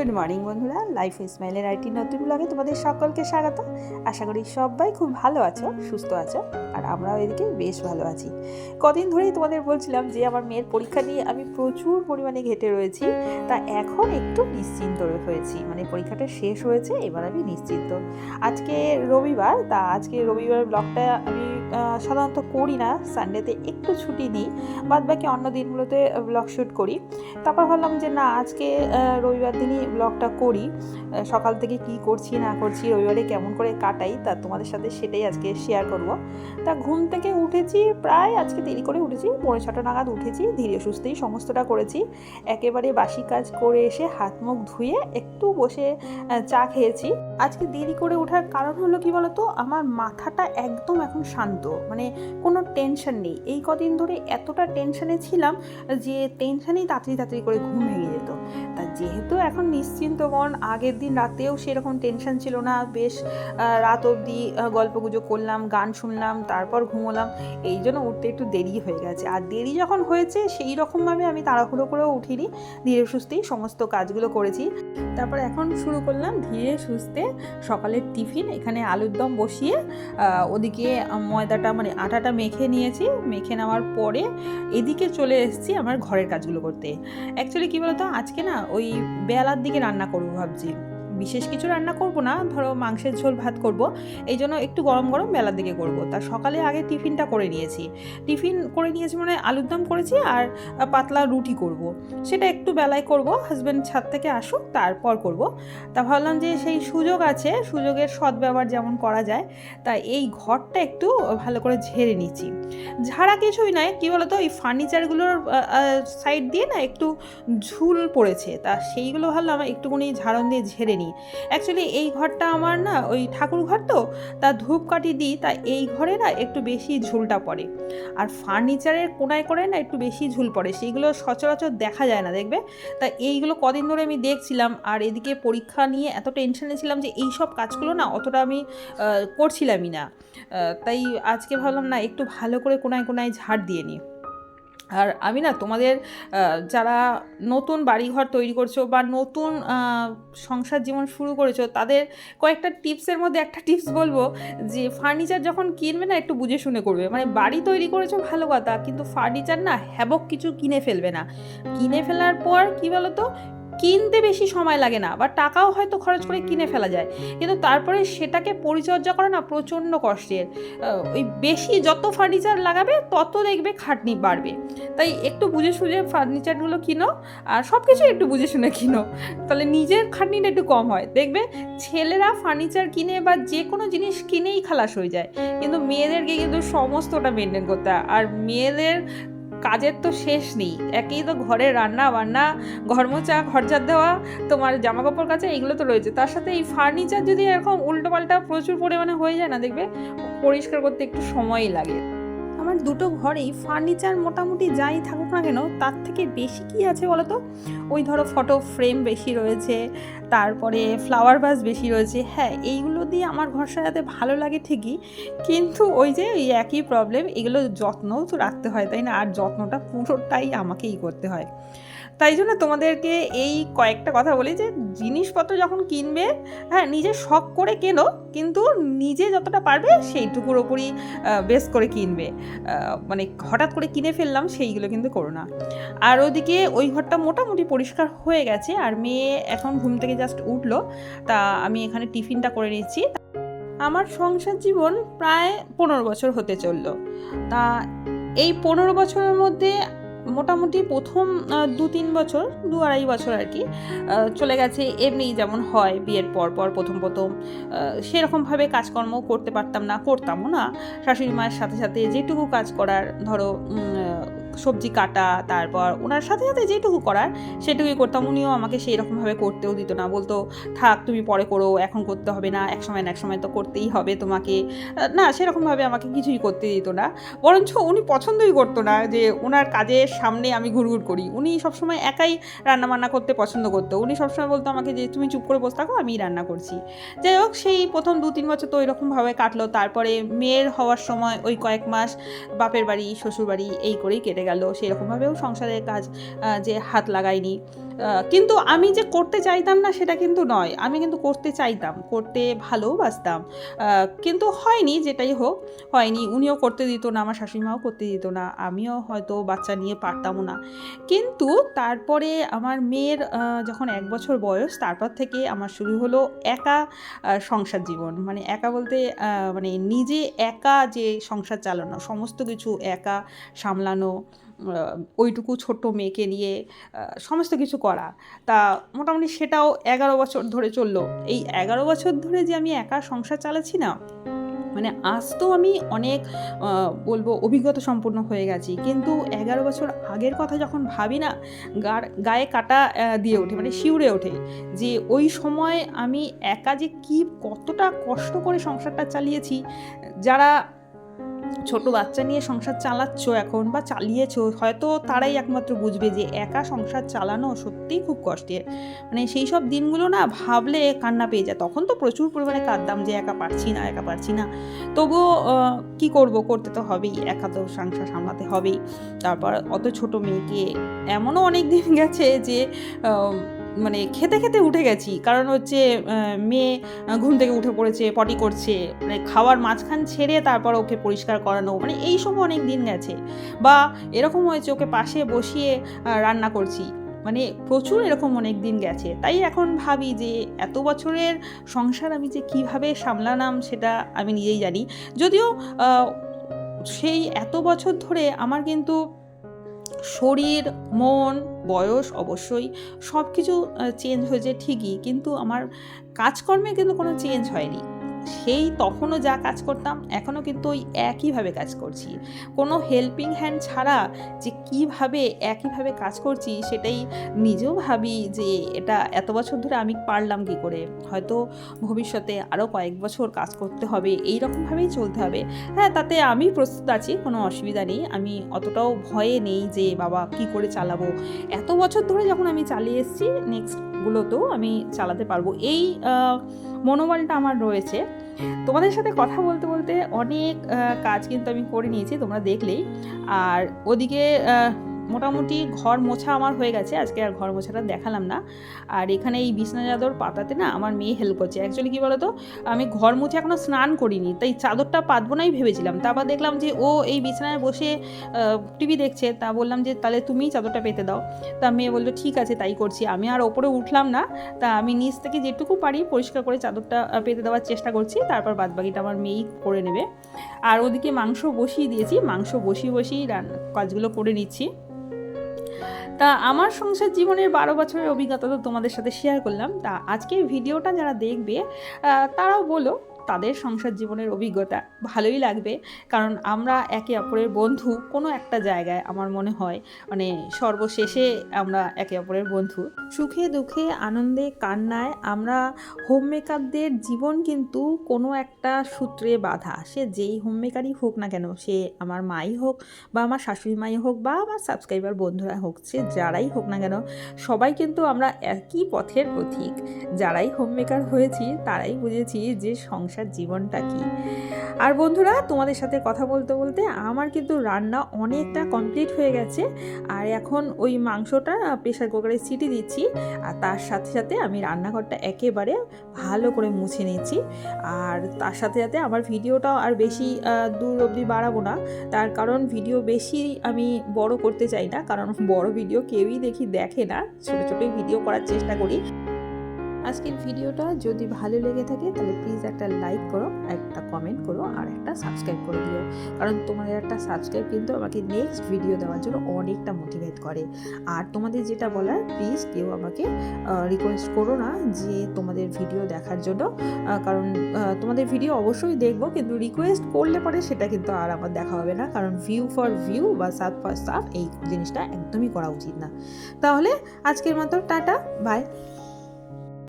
Good morning বন্ধুরা। Life স্মাইলের IT নতুন ব্লগে তোমাদের সকলকে স্বাগত। আশা করি সবাই খুব ভালো আছো, সুস্থ আছো, আর আমরাও এদিকে বেশ ভালো আছি। কদিন ধরেই তোমাদের বলছিলাম যে, আমার মেয়ের পরীক্ষা নিয়ে আমি প্রচুর পরিমাণে ঘেটে রয়েছি। তা এখন একটু নিশ্চিন্ত হয়েছি। মানে পরীক্ষাটা শেষ হয়েছে, এবার আমি নিশ্চিন্ত। আজকে রবিবার, তা আজকে রবিবার ব্লগটা আমি সাধারণত করি না সানডেতে একটু ছুটি নিই বাদ বাকি অন্য দিনগুলোতে ব্লগ শ্যুট করি। তারপর ভাবলাম যে না, আজকে রবিবার দিনই ব্লগটা করি। সকাল থেকে কি করছি, না করছি, রবিবারে কেমন করে কাটাই, তা তোমাদের সাথে সেটাই আজকে শেয়ার করব। তা ঘুম থেকে উঠেছি, প্রায় আজকে দেরি করে উঠেছি, পৌনে ছটা নাগাদ উঠেছি, ধীরে সুস্থেই সমস্তটা করেছি। একেবারে বাসি কাজ করে এসে হাত মুখ ধুয়ে একটু বসে চা খেয়েছি। আজকে দেরি করে ওঠার কারণ হলো কি বলতো? আমার মাথাটা একদম এখন শান্ত মানে কোনো টেনশন নেই। এই কদিন ধরে এতটা টেনশনে ছিলাম যে টেনশনেই তাড়াতাড়ি তাড়াতাড়ি করে ঘুম ভেঙে যেত। তা যেহেতু এখন নিশ্চিন্ত মন আগের দিন রাতেও সেরকম টেনশন ছিল না, বেশ রাত অবধি গল্প গুজব করলাম, গান শুনলাম তারপর ঘুমোলাম। এই জন্য উঠতে একটু দেরি হয়ে গেছে। আর দেরি যখন হয়েছে, সেই রকমভাবে আমি তাড়াহুড়ো করেও উঠিনি। ধীরে সুস্থেই সমস্ত কাজগুলো করেছি। তারপর এখন শুরু করলাম ধীরে সুস্থে সকালের টিফিন। এখানে আলুর দম বসিয়ে ওদিকে ময়দাটা মানে আটাটা মেখে নিয়েছি। মেখে নেওয়ার পরে এদিকে চলে এসেছি আমার ঘরের কাজগুলো করতে। অ্যাকচুয়ালি কী বলতো? আজকে না ওই বেলার দিকে রান্না করব ভাবছি। বিশেষ কিছু রান্না করব না, ধরো মাংসের ঝোল ভাত করব, এই জন্য একটু গরম গরম বেলার দিকে করব। তা সকালে আগে টিফিনটা করে নিয়েছি। টিফিন করে নিয়েছি মানে আলুর দম করেছি আর পাতলা রুটি করব। সেটা একটু বেলায় করব হাজব্যান্ড ছাদ থেকে আসুক, তারপর করব। তা ভাবলাম যে সেই সুযোগ আছে, সুযোগের সদ্ব্যবহার যেমন করা যায়, তা এই ঘরটা একটু ভালো করে ঝেড়ে নিচ্ছি। ঝাড়া কিছুই নয় কী বলতো, এই ফার্নিচারগুলোর সাইড দিয়ে না একটু ঝুল পড়েছে, তা সেইগুলো ভাবলাম একটুখানি ঝাড়ন দিয়ে ঝেড়ে নিই। অ্যাকচুয়ালি এই ঘরটা আমার না, ওই ঠাকুর ঘর তো, তা ধূপকাঠি দিই, তা এই ঘরে না একটু বেশি ঝুলটা পড়ে। আর ফার্নিচারের কোনায় করে না একটু বেশি ঝুল পড়ে সেইগুলো সচরাচর দেখা যায় না, দেখবে? তা এইগুলো কদিন ধরে আমি দেখছিলাম, আর এদিকে পরীক্ষা নিয়ে এত টেনশনে ছিলাম যে এই সব কাজগুলো না অতটা আমি করছিলামই না। তাই আজকে ভাবলাম না, একটু ভালো করে কোনায় কোনায় ঝাড় দিয়ে নিই। আর আমি না তোমাদের যারা নতুন বাড়িঘর তৈরি করছ বা নতুন সংসার জীবন শুরু করেছ, তাদের কয়েকটা টিপসের মধ্যে একটা টিপস বলব যে ফার্নিচার যখন কিনবে না, একটু বুঝে শুনে করবে। মানে বাড়ি তৈরি করেছ, ভালো কথা, কিন্তু ফার্নিচার না, হ্যাবক কিছু কিনে ফেলবে না। কিনে ফেলার পর কী বলো তো কিনতে বেশি সময় লাগে না বা টাকাও হয়তো খরচ করে কিনে ফেলা যায়। কিন্তু তারপরে সেটাকে পরিচর্যা করা না প্রচণ্ড কষ্টের। ওই বেশি যত ফার্নিচার লাগাবে, তত দেখবে খাটনি বাড়বে। তাই একটু বুঝে সুঝে ফার্নিচারগুলো কিনো, আর সব কিছু একটু বুঝে শুনে কিনো। তাহলে নিজের খাটনিটা একটু কম হয়। দেখবে ছেলেরা ফার্নিচার কিনে বা যে কোনো জিনিস কিনেই খালাস হয়ে যায়। কিন্তু মেয়েদেরকে কিন্তু সমস্তটা মেনটেন করতে হয়। আর মেয়েদের কাজের তো শেষ নেই। একেই তো ঘরে রান্না বান্না, ঘর মোচা ঘর দেওয়া, তোমার জামা কাপড় কাচা, এগুলো তো রয়েছে। তার সাথে এই ফার্নিচার যদি এরকম উল্টোপাল্টা প্রচুর পরিমাণে হয়ে যায় না, দেখবে পরিষ্কার করতে একটু সময়ই লাগে। আমার দুটো ঘরেই ফার্নিচার মোটামুটি যাই থাকুক না কেন, তার থেকে বেশি কি আছে বলো তো ওই ধরো ফটো ফ্রেম বেশি রয়েছে, তারপরে ফ্লাওয়ার ভাস বেশি রয়েছে হ্যাঁ এইগুলো দিয়ে আমার ঘর সাজাতে ভালো লাগে ঠিকই, কিন্তু ওই যে ওই একই প্রবলেম এগুলো যত্নও তো রাখতে হয়, তাই না? আর যত্নটা পুরোটাই আমাকেই করতে হয়। তাই জন্য তোমাদেরকে এই কয়েকটা কথা বলি যে, জিনিসপত্র যখন কিনবে হ্যাঁ নিজে শখ করে কেনো, কিন্তু নিজে যতটা পারবে সেইটুকুর ওপরই বেস করে কিনবে। মানে হঠাৎ করে কিনে ফেললাম সেইগুলো কিন্তু করো না। আর ওদিকে ওই ঘরটা মোটামুটি পরিষ্কার হয়ে গেছে, আর মেয়ে এখন ঘুম থেকে জাস্ট উঠল। তা আমি এখানে টিফিনটা করে নিচ্ছি। আমার সংসার জীবন প্রায় পনেরো বছর হতে চলল। তা এই পনেরো বছরের মধ্যে মোটামুটি প্রথম দু তিন বছর, দু আড়াই বছর আর কি চলে গেছে এমনি যেমন হয় বিয়ের পর পর প্রথম প্রথম সেরকমভাবে কাজকর্ম করতে পারতাম না, করতামও না। শাশুড়ি মায়ের সাথে সাথে যেটুকু কাজ করার ধরো সবজি কাটা, তারপর ওনার সাথে সাথে যেটুকু করার সেটুকুই করতাম। উনিও আমাকে সেই রকমভাবে করতেও দিত না। বলতো, থাক, তুমি পরে করো, এখন করতে হবে না, এক সময় না, এক সময় তো করতেই হবে তোমাকে। না, সেরকমভাবে আমাকে কিছুই করতে দিত না। বরঞ্চ উনি পছন্দই করতো না যে ওনার কাজের সামনে আমি ঘুরঘুর করি। উনি সবসময় একাই রান্না বান্না করতে পছন্দ করতো। উনি সবসময় বলতো আমাকে যে, তুমি চুপ করে বসে থাকো আমি রান্না করছি। যাই হোক, সেই প্রথম দু তিন বছর তো ওইরকমভাবে কাটলো। তারপরে মেয়ের হওয়ার সময় ওই কয়েক মাস বাপের বাড়ি শ্বশুর বাড়ি এই করেই কেটে গেল। সেরকমভাবেও সংসারের কাজ যে হাত লাগাইনি। কিন্তু আমি যে করতে চাইতাম না সেটা কিন্তু নয়। আমি কিন্তু করতে চাইতাম, করতে ভালোবাসতাম। কিন্তু হয়নি যেটাই হোক, হয়নি। উনিও করতে দিত না, আমার শাশুড়িমাও করতে দিত না। আমিও হয়তো বাচ্চা নিয়ে পারতামও না। কিন্তু তারপরে আমার মেয়ের যখন এক বছর বয়স, তারপর থেকে আমার শুরু হলো একা সংসার জীবন। মানে একা বলতে মানে নিজে একা যে সংসার চালানো, সমস্ত কিছু একা সামলানো ওইটুকু ছোট্ট মেয়েকে নিয়ে সমস্ত কিছু করা। তা মোটামুটি সেটাও এগারো বছর ধরে চলল। এই এগারো বছর ধরে যে আমি একা সংসার চালাচ্ছি না মানে আজ তো আমি অনেক বলব অভিজ্ঞতা সম্পূর্ণ হয়ে গেছি। কিন্তু এগারো বছর আগের কথা যখন ভাবি না গায়ে কাটা দিয়ে ওঠে মানে শিউরে ওঠে যে ওই সময় আমি একা যে কি কতটা কষ্ট করে সংসারটা চালিয়েছি, যারা ছোট বাচ্চা নিয়ে সংসার চালাচ্ছ এখন বা চালিয়েছো, হয়তো তারাই একমাত্র বুঝবে যে একা সংসার চালানো সত্যিই খুব কষ্টের। মানে সেই সব দিনগুলো না ভাবলে কান্না পেয়ে যায়। তখন তো প্রচুর পরিমাণে কাঁদতাম যে একা পারছি না, একা পারছি না। তবুও কি করব? করতে তো হবেই, একা তো সংসার সামলাতে হবেই। তারপর অত ছোট মেয়েকে এমনও অনেক দিন গেছে যে মানে খেতে খেতে উঠে গেছি। কারণ হচ্ছে মেয়ে ঘুম থেকে উঠে পড়েছে পটি করছে মানে খাওয়ার মাঝখান ছেড়ে তারপর ওকে পরিষ্কার করানো মানে এই সময় অনেক দিন গেছে। বা এরকম হয়েছে, ওকে পাশে বসিয়ে রান্না করছি। মানে প্রচুর এরকম অনেক দিন গেছে। তাই এখন ভাবি যে, এত বছরের সংসার আমি যে কীভাবে সামলানাম সেটা আমি নিজেই জানি। যদিও সেই এত বছর ধরে আমার কিন্তু শরীর, মন, বয়স অবশ্যই সব কিছু চেঞ্জ হয়েছে ঠিকই। কিন্তু আমার কাজকর্মে কিন্তু কোনো চেঞ্জ হয়নি। সেই তখনও যা কাজ করতাম, এখনও কিন্তু ওই একইভাবে কাজ করছি। কোনো হেল্পিং হ্যান্ড ছাড়া যে কীভাবে একইভাবে কাজ করছি, সেটাই নিজেও ভাবি যে এটা এত বছর ধরে আমি পারলাম কি করে? হয়তো ভবিষ্যতে আরও কয়েক বছর কাজ করতে হবে এই রকমভাবেই চলতে হবে। হ্যাঁ তাতে আমি প্রস্তুত আছি, কোনো অসুবিধা নেই। আমি অতটাও ভয়ে নেই যে, বাবা, কি করে চালাবো? এত বছর ধরে যখন আমি চালিয়ে এসেছি নেক্সটগুলোতেও আমি চালাতে পারব। এই মনোবলটা আমার রয়েছে। তোমাদের সাথে কথা বলতে বলতে অনেক কাজ কিন্তু আমি করে নিয়েছি, তোমরা দেখলেই। আর ওদিকে মোটামুটি ঘর মোছা আমার হয়ে গেছে, আজকে আর ঘর মোছাটা দেখালাম না। আর এখানে এই বিছনা চাদর পাতাতে না আমার মেয়ে হেল্প করছে। অ্যাকচুয়ালি কী বলতো, আমি ঘর মুছে এখনও স্নান করিনি, তাই চাদরটা পাতবো নাই ভেবেছিলাম। তারপর দেখলাম যে ও এই বিছানায় বসে টিভি দেখছে, তা বললাম যে তাহলে তুমিই চাদরটা পেতে দাও। তা মেয়ে বলল, ঠিক আছে, তাই করছি। আমি আর ওপরে উঠলাম না, তা আমি নিচ থেকে যেটুকু পারি পরিষ্কার করে চাদরটা পেতে দেওয়ার চেষ্টা করছি। তারপর বাদবাকিটা আমার মেয়েই করে নেবে। আর ওদিকে মাংস বসিয়ে দিয়েছি। মাংস বসিয়ে বসিয়ে রান্না কাজগুলো করে নিচ্ছি। তা আমার সংসার জীবনের বারো বছরের অভিজ্ঞতা তো তোমাদের সাথে শেয়ার করলাম। তা আজকে ভিডিওটা যারা দেখবে তারাও বলো তাদের সংসার জীবনের অভিজ্ঞতা ভালোই লাগবে। কারণ আমরা একে অপরের বন্ধু কোনো একটা জায়গায় আমার মনে হয় মানে সর্বশেষে আমরা একে অপরের বন্ধু। সুখে দুঃখে আনন্দে কান্নায় আমরা হোম মেকারদের জীবন কিন্তু কোনো একটা সূত্রে বাধা। সে যেই হোম মেকারই হোক না কেন, সে আমার মাই হোক বা আমার শাশুড়ি মাই হোক বা আমার সাবস্ক্রাইবার বন্ধুরা হোক, সে যারাই হোক না কেন, সবাই কিন্তু আমরা একই পথের প্রতীক যারাই হোম মেকার হয়েছি, তারাই বুঝেছি যে সংসার জীবনটা কি? আর বন্ধুরা, তোমাদের সাথে কথা বলতে বলতে আমার কিন্তু রান্না অনেকটা কমপ্লিট হয়ে গেছে। আর এখন ওই মাংসটা প্রেশার কুকারে সিটি দিচ্ছি। আর তার সাথে সাথে আমি রান্নাঘরটা একেবারে ভালো করে মুছে নিচ্ছি। আর তার সাথে সাথে আমার ভিডিওটাও আর বেশি দূর অবধি বাড়াবো না। তার কারণ ভিডিও বেশি আমি বড় করতে চাই না। কারণ বড় ভিডিও কেউই দেখি দেখে না। ছোটো, ছোটোই ভিডিও করার চেষ্টা করি। আজকের ভিডিওটা যদি ভালো লেগে থাকে, তাহলে প্লিজ একটা লাইক করো, একটা কমেন্ট করো, আর একটা সাবস্ক্রাইব করে দিও। কারণ তোমাদের একটা সাবস্ক্রাইব কিন্তু আমাকে নেক্সট ভিডিও দেওয়ার জন্য অনেকটা মোটিভেট করে। আর তোমাদের যেটা বলার প্লিজ কেউ আমাকে রিকোয়েস্ট করো না যে তোমাদের ভিডিও দেখার জন্য। কারণ তোমাদের ভিডিও অবশ্যই দেখব, কিন্তু রিকোয়েস্ট করলে পরে সেটা কিন্তু আর আমার দেখা হবে না। কারণ ভিউ ফর ভিউ বা সাব ফর সাব এই জিনিসটা একদমই করা উচিত না। তাহলে আজকের মতো টাটা বাই